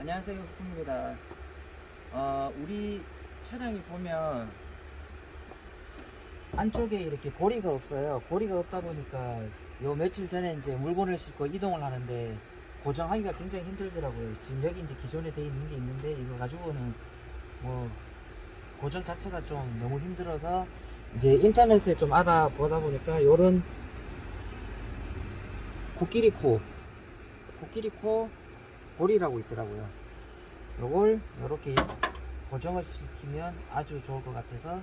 안녕하세요, 후입니다. 어, 우리 차량이 보면 안쪽에 이렇게 고리가 없어요. 고리가 없다 보니까 요 며칠 전에 이제 물건을 싣고 이동을 하는데 고정하기가 굉장히 힘들더라고요. 지금 여기 이제 기존에 돼 있는 게 있는데 이거 가지고는 뭐 고정 자체가 좀 너무 힘들어서 이제 인터넷에 좀 알아보다 보니까 요런 코끼리 코 코끼리 코 고리라고 있더라고요. 요걸 이렇게 고정을 시키면 아주 좋을 것 같아서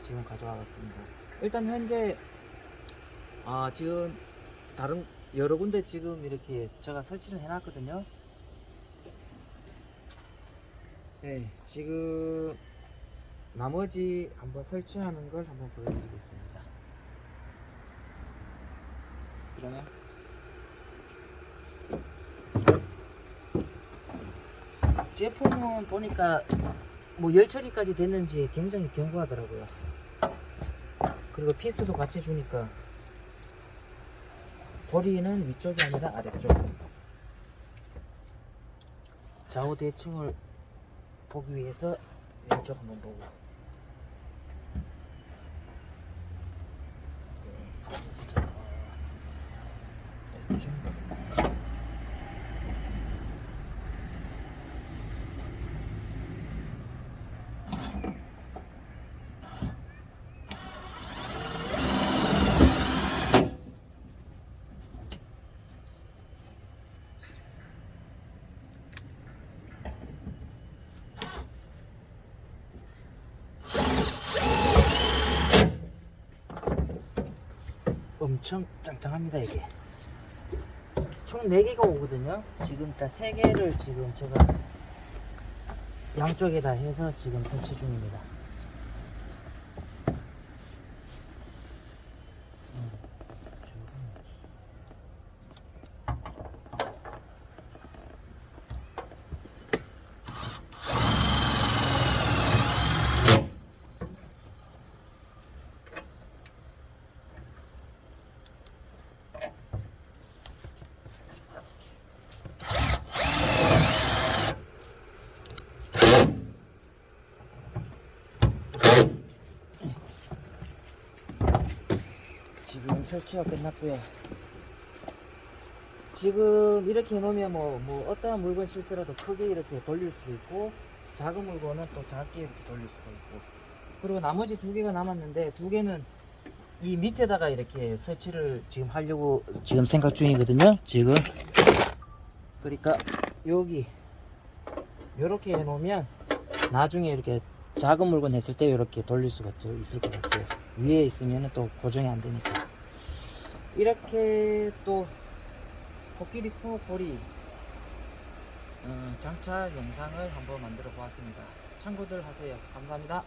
지금 가져와 봤습니다. 일단 현재 아 지금 다른 여러 군데 지금 이렇게 제가 설치를 해놨거든요. 네, 지금 나머지 한번 설치하는 걸 한번 보여드리겠습니다. 그러면 제품은 보니까 뭐 열 처리까지 됐는지 굉장히 견고하더라고요. 그리고 피스도 같이 주니까 고리는 위쪽이 아니라 아래쪽. 좌우 대칭을 보기 위해서 왼쪽 한번 보고. 네. 엄청 짱짱합니다 이게. 총 4개가 오거든요. 지금 일단 3개를 지금 제가 양쪽에 다 해서 지금 설치 중입니다 지금 설치가 끝났고요. 지금 이렇게 해놓으면 뭐, 뭐 어떠한 물건 실더라도 크게 이렇게 돌릴 수도 있고 작은 물건은 또 작게 이렇게 돌릴 수도 있고 그리고 나머지 두 개가 남았는데 두 개는 이 밑에다가 이렇게 설치를 지금 하려고 지금 생각 중이거든요. 지금 그러니까 여기 이렇게 해놓으면 나중에 이렇게 작은 물건 했을 때 이렇게 돌릴 수가 또 있을 것 같아요. 위에 있으면 또 고정이 안 되니까. 이렇게 또 코끼리 코 고리 어, 장착 영상을 한번 만들어 보았습니다. 참고들 하세요. 감사합니다.